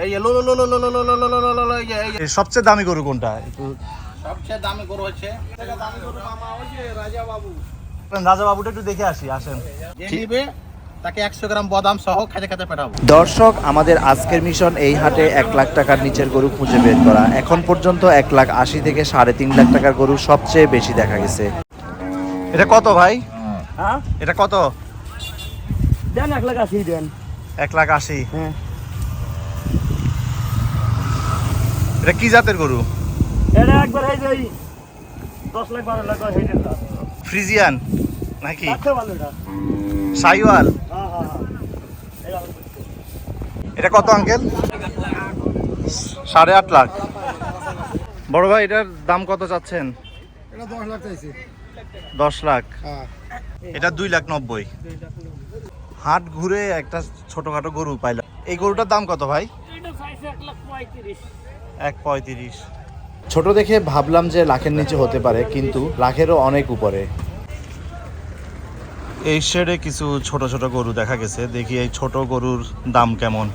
এই লো লো লো লো লো লো লো লো লো লো লো লো এই যে, এই যে। এই সবচেয়ে দামি গরু কোনটা সবচেয়ে দামি গরু হচ্ছে দামি গরু মামা ওই যে রাজা বাবু রাজা বাবুটা একটু দেখে আসি আসেন নিবে তাকে একশো গ্রাম বাদাম সহ খেতে খেতে পাঠাবো দর্শক আমাদের আজকের মিশন এই হাটে এক লাখ টাকার নিচের গরু খুঁজে বের করা এখন পর্যন্ত এক লাখ আশি থেকে সাড়ে তিন লাখ টাকার গরু সবচেয়ে বেশি দেখা গেছে এটা কত ভাই হ্যাঁ এটা কত দেন এক লাখ আশি দেন এক লাখ আশি হ্যাঁ এটা কি জাতের গরু? এটা একবার এই যে ওই দশ লাখ বারো লাখ হয়ে ফ্রিজিয়ান নাকি? আচ্ছা ভালো এটা। সাইওয়াল? হ্যাঁ হ্যাঁ হ্যাঁ। এটা কত আঙ্কেল? সাড়ে আট লাখ। বড় ভাই এটার দাম কত চাচ্ছেন? এটা দশ লাখ চাইছি। দশ লাখ। হ্যাঁ। এটা দুই লাখ নব্বই। হাট ঘুরে একটা ছোটখাটো গরু পাইলাম। এই গরুটার দাম কত ভাই? এটা এক লাখ পঁয়ত্রিশ। এক পঁয়ত্রিশ। ছোট দেখে ভাবলাম যে লাখের নিচে হতে পারে কিন্তু লাখেরও অনেক উপরে। এই শেডে কিছু ছোট ছোট গরু দেখা গেছে। দেখি এই ছোট গরুর দাম কেমন।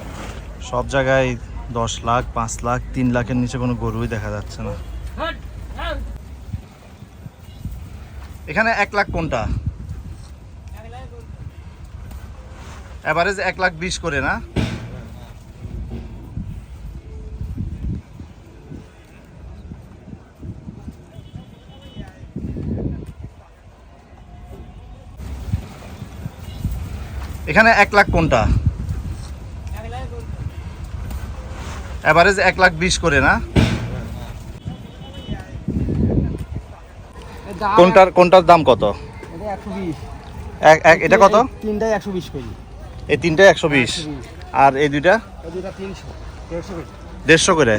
সব জায়গায় দশ লাখ পাঁচ লাখ তিন লাখের নিচে কোনো গরুই দেখা যাচ্ছে না। এখানে এক লাখ কোনটা? অ্যাভারেজ এক লাখ বিশ করে না? এখানে এক লাখ কোনটা? অ্যাভারেজ এক লাখ বিশ করে না? কোনটার কোনটার দাম কত? এটা কত? তিনটাই একশো বিশ কেজি। এই তিনটা একশো বিশ। আর এই দুইটা? দেড়শো করে।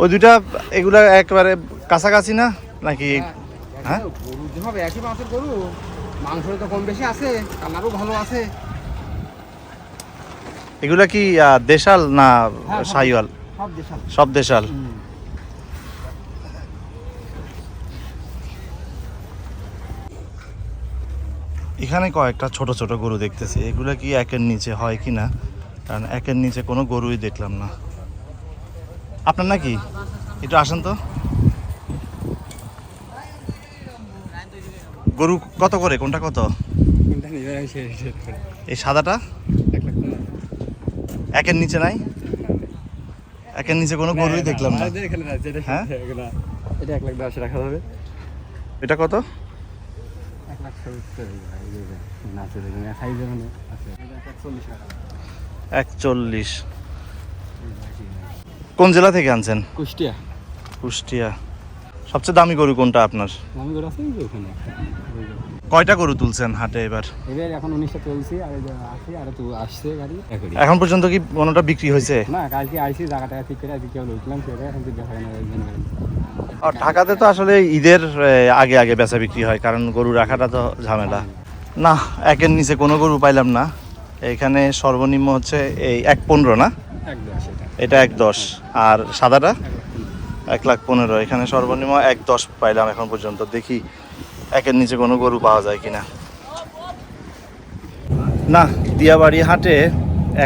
ওই দুইটা এগুলা একবারে কাছাকাছি না? নাকি হ্যাঁ মাংস তো কম বেশি আছে কালারও ভালো আছে। এগুলা কি দেশাল না হ্যাঁ, সব- সাইওয়াল? সব দেশাল। সব দেশাল। এখানে কয়েকটা ছোট ছোট গরু দেখতেছি। এগুলা কি একের নিচে হয় কি না? কারণ একের নিচে কোনো গরুই দেখলাম না। আপনার নাকি? একটু আসেন তো। গরু কত করে? কোনটা কত? এই সাদাটা? একের নিচে নাই? একের নিচে কোনো গরুই দেখলাম না। হ্যাঁ? এটা এক লাখ রাখা যাবে। এটা কত? একচল্লিশ। কোন জেলা থেকে আনছেন? কুষ্টিয়া। কুষ্টিয়া। সবচেয়ে দামি গরু কোনটা আপনার? আমি করে আছে ওখানে কয়টা গরু তুলছেন হাটে এবার? এবার এখন উনিশটা চলছে আর আর তো আসছে গাড়ি। এখন পর্যন্ত কি কোনোটা বিক্রি হয়েছে? না কালকে আইসি জায়গাটা ঠিক করে আজকে কেউ লইছিলাম সেটা এখন দেখা যায় না ঢাকাতে তো আসলে ঈদের আগে আগে বেচা বিক্রি হয় কারণ গরু রাখাটা তো ঝামেলা। না একের নিচে কোনো গরু পাইলাম না। এখানে সর্বনিম্ন হচ্ছে এই এক পনেরো না? এটা এক দশ। আর সাদাটা? এক লাখ পনেরো। এখানে সর্বনিম্ন এক দশ পাইলাম এখন পর্যন্ত। দেখি একের নিচে কোনো গরু পাওয়া যায় কিনা। না, দিয়াবাড়ি হাটে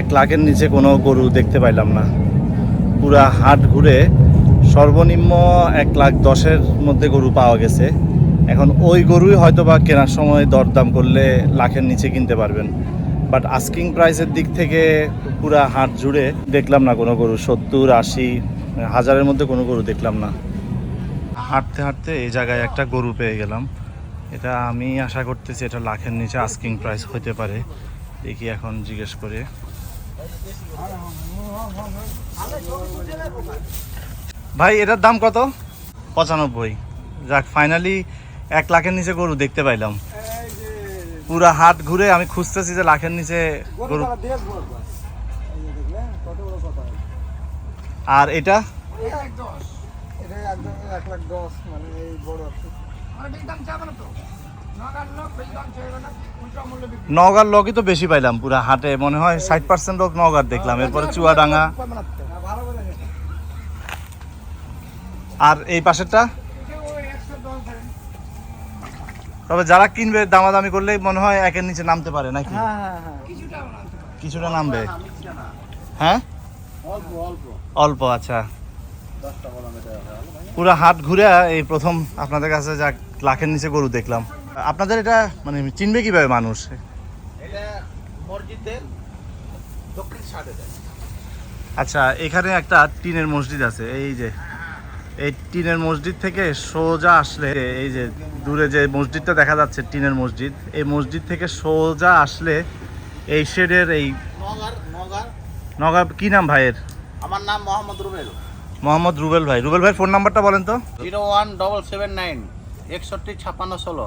এক লাখের নিচে কোনো গরু দেখতে পাইলাম না। পুরা হাট ঘুরে সর্বনিম্ন এক লাখ দশের মধ্যে গরু পাওয়া গেছে। এখন ওই গরুই হয়তো বা কেনার সময় দরদাম করলে লাখের নিচে কিনতে পারবেন। বাট আস্কিং প্রাইসের দিক থেকে পুরা হাট জুড়ে দেখলাম না কোনো গরু। সত্তর, আশি হাজারের মধ্যে কোনো গরু দেখলাম না। হাঁটতে হাঁটতে এই জায়গায় একটা গরু পেয়ে গেলাম। এটা আমি আশা করতেছি এটা লাখের নিচে আস্কিং প্রাইস হতে পারে। দেখি এখন জিজ্ঞেস করে। ভাই, এটার দাম কত? পঁচানব্বই। যাক ফাইনালি এক লাখের নিচে গরু দেখতে পাইলাম। পুরা হাট ঘুরে আমি খুঁজতেছি যে লাখের নিচে গরু আর এটা? এটা একদম এক লাখ দশ মানে এই বড় আছে নওগাঁর লোকই তো বেশি পাইলাম পুরা হাটে। মনে হয় ষাট পার্সেন্ট লোক নওগাঁর দেখলাম এরপরে চুয়াডাঙ্গা। আর এই পাশেরটা? তবে যারা কিনবে দামাদামি করলে মনে হয় একের নিচে নামতে পারে নাকি? হ্যাঁ হ্যাঁ হ্যাঁ। কিছুটা নামবে। হ্যাঁ? অল্প অল্প। অল্প আচ্ছা। পুরো হাট ঘুরে এই প্রথম আপনাদের কাছে যা লাখের নিচে গরু দেখলাম। আপনাদের এটা মানে চিনবে কীভাবে মানুষ? আচ্ছা এখানে একটা টিনের মসজিদ আছে এই যে। এই টিনের মসজিদ থেকে সোজা আসলে এই যে দূরে যে মসজিদটা দেখা যাচ্ছে টিনের মসজিদ এই মসজিদ থেকে সোজা আসলে এই শেডের এই নগার নগার। নগা কি নাম ভাইয়ের? আমার নাম মোহাম্মদ রুবেল। মোহাম্মদ রুবেল ভাই। রুবেল ভাই ফোন নাম্বারটা বলেন তো। Zero one double seven nine একষট্টি ছাপ্পান্ন ষোলো।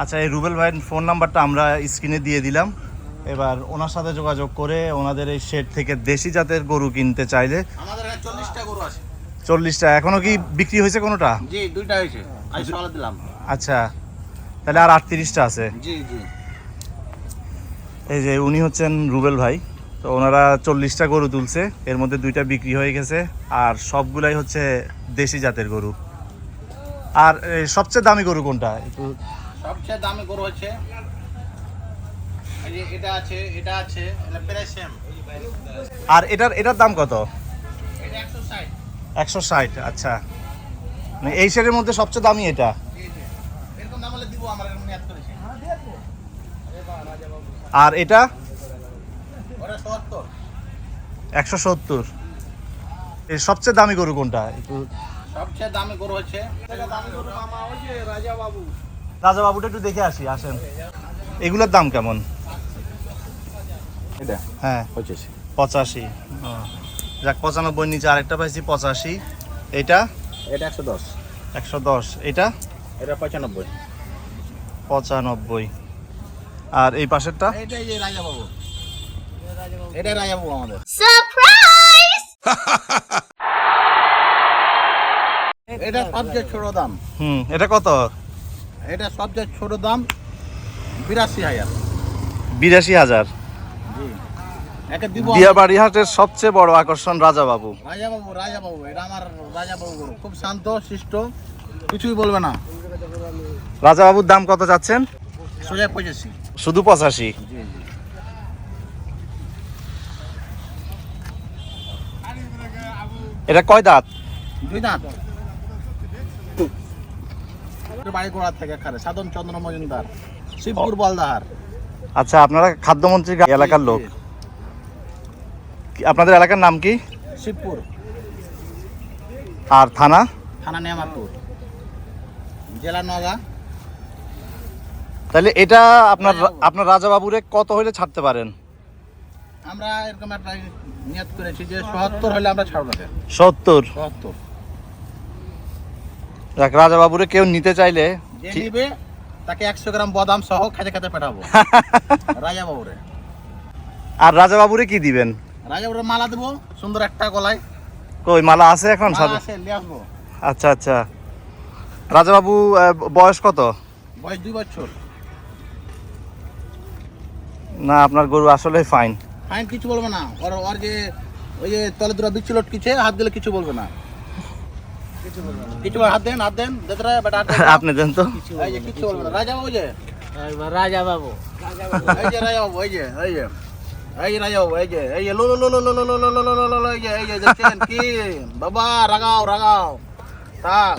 আচ্ছা এই রুবেল ভাইয়ের ফোন নাম্বারটা আমরা স্ক্রিনে দিয়ে দিলাম। এবার ওনার সাথে যোগাযোগ করে ওনাদের এই শেড থেকে দেশি জাতের গরু কিনতে চাইলে আমাদের এখানে চল্লিশটা গরু আছে। চল্লিশটা। এখনও কি বিক্রি হয়েছে কোনোটা? জি দুইটা হয়েছে। দিলাম। আচ্ছা তাহলে আর আটত্রিশটা আছে। জি জি। এই যে উনি হচ্ছেন রুবেল ভাই। তো ওনারা চল্লিশটা গরু তুলছে। এর মধ্যে দুইটা বিক্রি হয়ে গেছে। আর সবগুলাই হচ্ছে দেশি জাতের গরু। আর সবচেয়ে দামি গরু কোনটা? একটু সবচেয়ে দামি গরু হচ্ছে এটা আছে এটা আছে এটা আর এটার এটার দাম কত? একশো ষাট। আচ্ছা। মানে এই শেডের মধ্যে সবচেয়ে দামি এটা? আর জি এরকম দাম হলে দিব আমরা এরকম নিয়াত করেছি আর এটা ওটা সত্তর একশো সত্তর। এই সবচেয়ে দামি গরু কোনটা? একটু সবচেয়ে দামি গরু হচ্ছে দামি গরু মামা ওই যে রাজা বাবুটা একটু দেখে আসি আসেন। এগুলোর দাম কেমন? এটা? হ্যাঁ। পঁচিশে। পঁচাশি। যাক পঁচানব্বই নিচে আরেকটা পাইছি পঁচাশি। এটা? এটা একশো দশ। একশো দশ। এটা? এটা পঁচানব্বই। পঁচানব্বই। আর এই পাশেরটা? এইটাই যে রাজা বাবু এটাই রাজা বাবু আমাদের। এটা সবচেয়ে ছোট দাম। হুম এটা কত? এটা সবচেয়ে ছোট দাম বিরাশি হাজার। বিরাশি হাজার? জি। একে দিব হাটের সবচেয়ে বড় আকর্ষণ রাজা বাবু রাজা বাবু রাজা বাবু এটা আমার রাজা বাবু খুব শান্ত শিষ্ট কিছুই বলবে না। রাজা বাবুর দাম কত যাচ্ছেন সোজা পঁচাশি। শুধু পঁচাশি জি জি এটা কয় দাঁত? দুই দাঁত। বাড়ি গোড়ার থেকে খারে। সাধন চন্দ্র মজুমদার শিবপুর বলদাহার। আচ্ছা আপনারা খাদ্যমন্ত্রী এলাকার লোক। আপনাদের এলাকার নাম কি? শিবপুর। আর থানা? থানা নেমারপুর জেলা নগা। তাহলে এটা আপনার আপনার রাজা বাবুরে কত হইলে ছাড়তে পারেন? আমরা এরকম একটা নিয়ত করেছি যে সত্তর হলে আমরা ছাড়বো সত্তর? সত্তর। দেখ রাজা বাবুরে কেউ নিতে চাইলে যে নিবে তাকে একশো গ্রাম বাদাম সহ খেতে খেতে পেটাবো। রাজা বাবুরে আর রাজা বাবুরে কি দিবেন? রাজা বাবুরে মালা দেবো সুন্দর একটা গলায়। কই মালা আছে এখন সাথে? আচ্ছা আচ্ছা। রাজা বাবু বয়স কত? বয়স দুই বছর। না আপনার গরু আসলে ফাইন ফাইন কিছু বলবে না ওর ওর যে ওই যে তলে দুটো বিচ্ছু লটকিছে হাত দিলে কিছু বলবে না কিছু বলবে কিছু হাত দেন হাত দেন দেতে বেটা আপনি দেন তো এই যে কিছু বলবে না রাজা বাবু যে রাজা বাবু এই যে রাজা বাবু এই যে এই যে এই যে রাজা বাবু এই যে এই যে লো লো লো লো লো লো লো লো লো লো লো লো এই যে এই যে দেখছেন কি বাবা রাগাও রাগাও থাক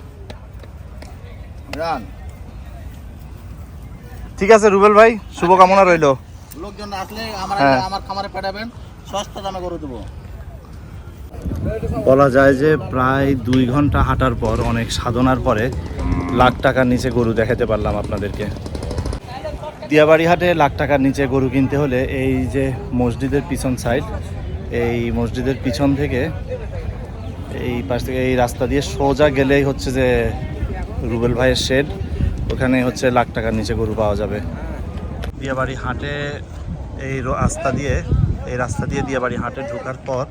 জান ঠিক আছে রুবেল ভাই শুভকামনা রইল লোকজন আসলে আমার হ্যাঁ। আমার খামারে পেটাবেন সস্তা দামে করে দেবো। বলা যায় যে প্রায় দুই ঘণ্টা হাঁটার পর অনেক সাধনার পরে লাখ টাকার নিচে গরু দেখাতে পারলাম আপনাদেরকে। দিয়াবাড়ি হাটে লাখ টাকার নিচে গরু কিনতে হলে এই যে মসজিদের পিছন সাইড এই মসজিদের পিছন থেকে এই পাশ থেকে এই রাস্তা দিয়ে সোজা গেলেই হচ্ছে যে রুবেল ভাইয়ের শেড ওখানে হচ্ছে লাখ টাকার নিচে গরু পাওয়া যাবে। দিয়াবাড়ি হাটে এই রাস্তা দিয়ে, এই রাস্তা দিয়ে দিয়ে বাড়ি হাটে ঢোকার পর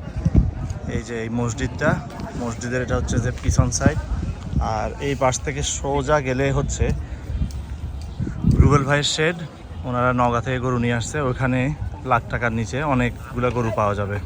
এই যে এই মসজিদটা, মসজিদের এটা হচ্ছে যে পিছন সাইড আর এই পাশ থেকে সোজা গেলে হচ্ছে রুবেল ভাইয়ের শেড ওনারা নগা থেকে গরু নিয়ে আসছে। ওখানে লাখ টাকার নিচে অনেকগুলো গরু পাওয়া যাবে।